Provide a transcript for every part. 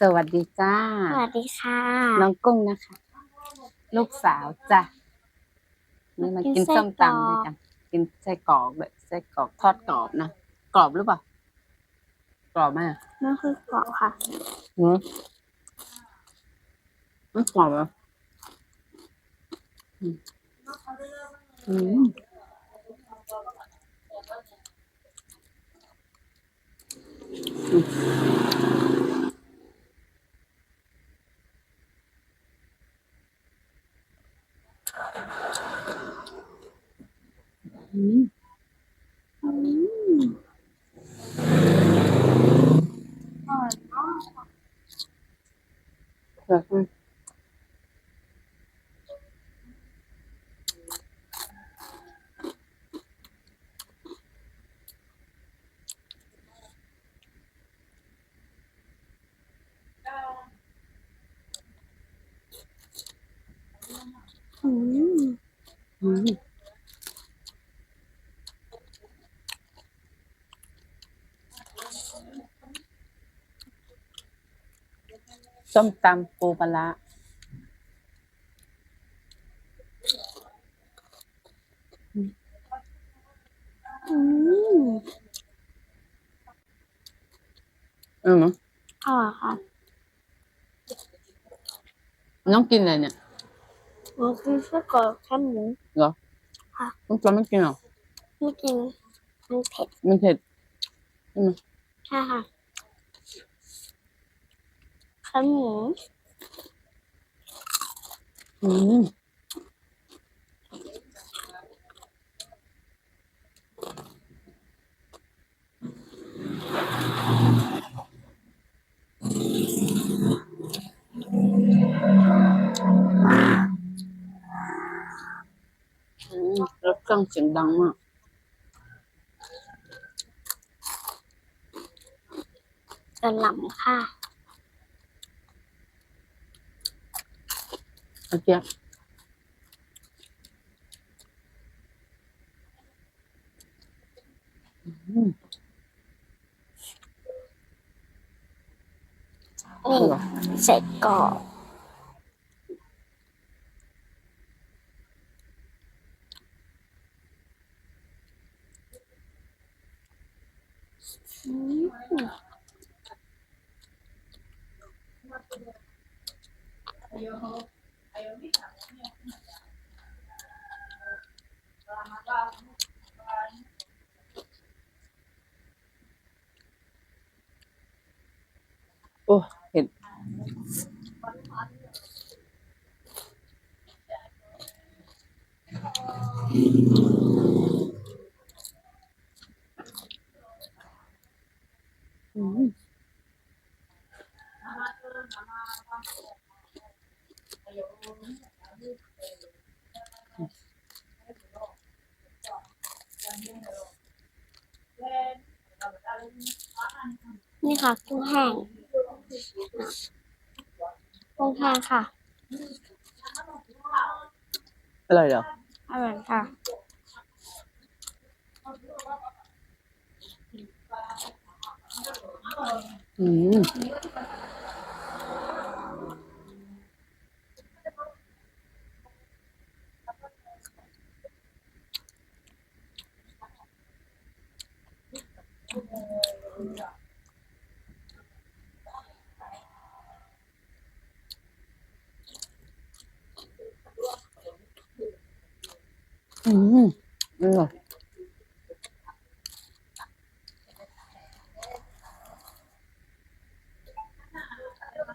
สวัสดีจ้า สวัสดีค่ะ น้องกุ้งนะคะ ลูกสาวจ้ะนี่มากินส้มตำด้วยกัน กินไส้กรอกด้วยไส้กรอกทอดกรอบนะกรอบหรือเปล่ากรอบมากนั่นคือเกาะค่ะหืมมันกรอบเหรออืมอืมอืม 嗯嗯，啊，你好，啥事？嗯嗯。 ส้มตำปูปลาร้าอืมเออมั้งอร่อยค่ะน้องกินอะไรเนี่ยหนูกินไส้กรอกแค่หมูเหรอค่ะน้องจอยไม่กินเหรอไม่กินมันเผ็ดมันเผ็ดใช่ค่ะ ค่หมูอืมอืมแล้วเครื่องเสียงดังมากกระหล่ำค่ะ 时间嗯。嗯这个。 นี่ค่ะกุ้งแห้งกุ้งแห้งค่ะอร่อยเหรอ อร่อยค่ะอืม 음, 몰라.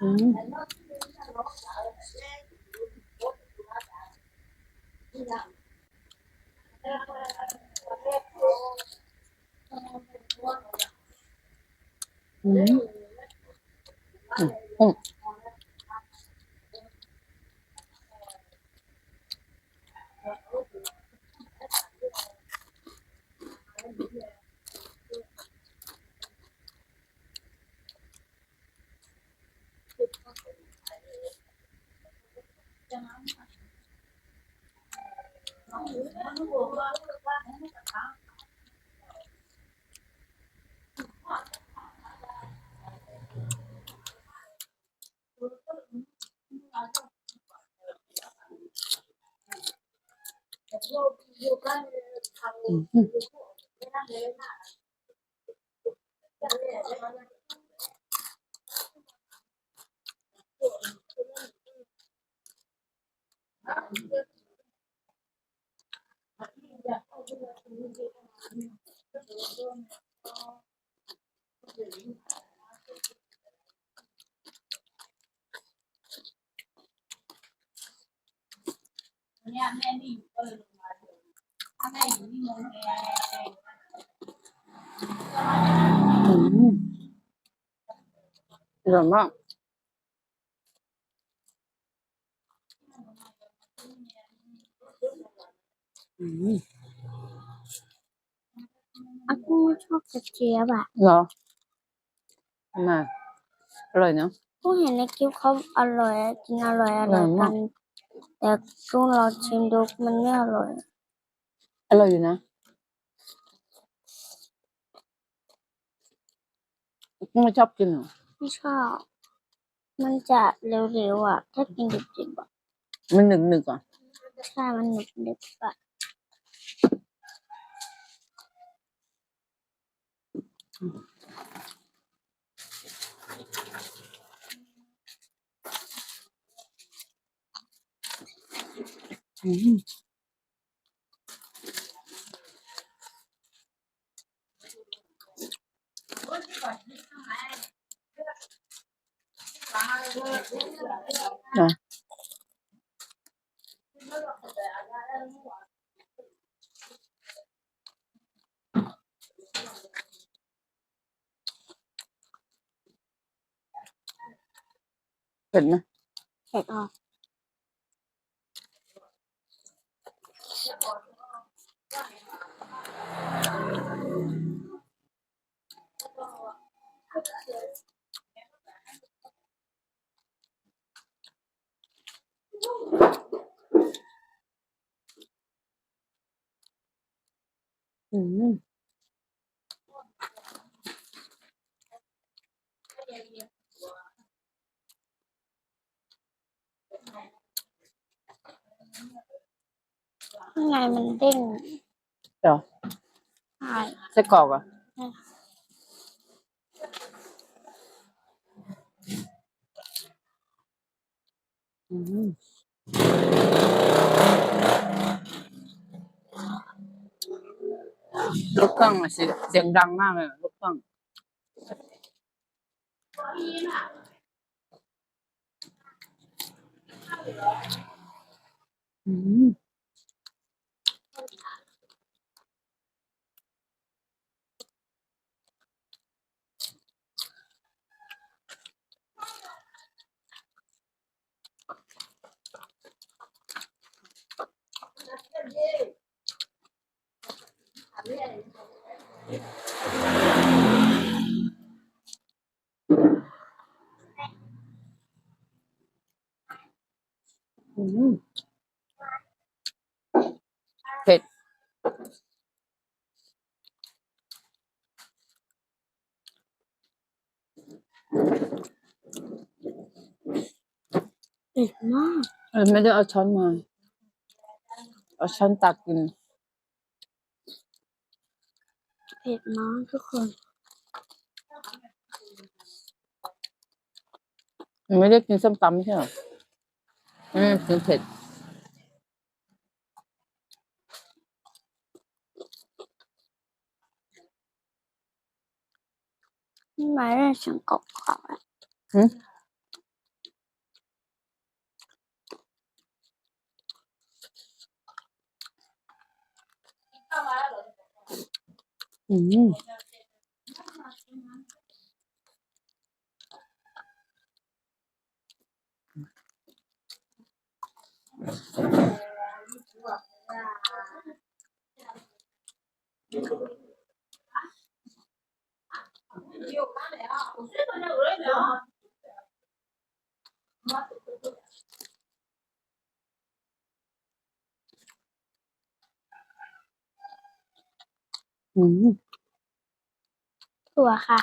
음. 음. 음. 어. มอืมอืมอืม อืม อืมอร่อยมากอืมอากุ้งไม่ชอบกระเจี๊ยบอะเหรอทำไมาอร่อยเนาะกุ้งเห็นในคลิปเขาอร่อยอะกินอร่อยอร่อยอร่อยกัมาก นแต่กุ้งเราชิมดูมันไม่อร่อย อร่อยอยู่นะกุ้งไม่ชอบกินเหรอ ไม่ชอบ มันจะเร็วๆอะ ถ้ากินดิบๆอะมันหนึบหนึบๆอะใช่มันหนึบๆอะอืมอะเผ็ดไหม à. thịt nè thịt không Thank you. างในมันเด้งเหรอใช่ไส้กรอกอะใช่อืมรถเครื่องอะเสียงเสียงดังมากเลยอะรถเครื่องอืม เผ็ด เผ็ดมากเออไม่ได้เอาช้อนมา เอาช้อนตักกิน เผ็ดมากทุกคน ไม่ได้กินส้มตำไม่ใช่เหรอ อืมกินเผ็ด นี่หมายเรื่อ อืม ถั่วค่ะ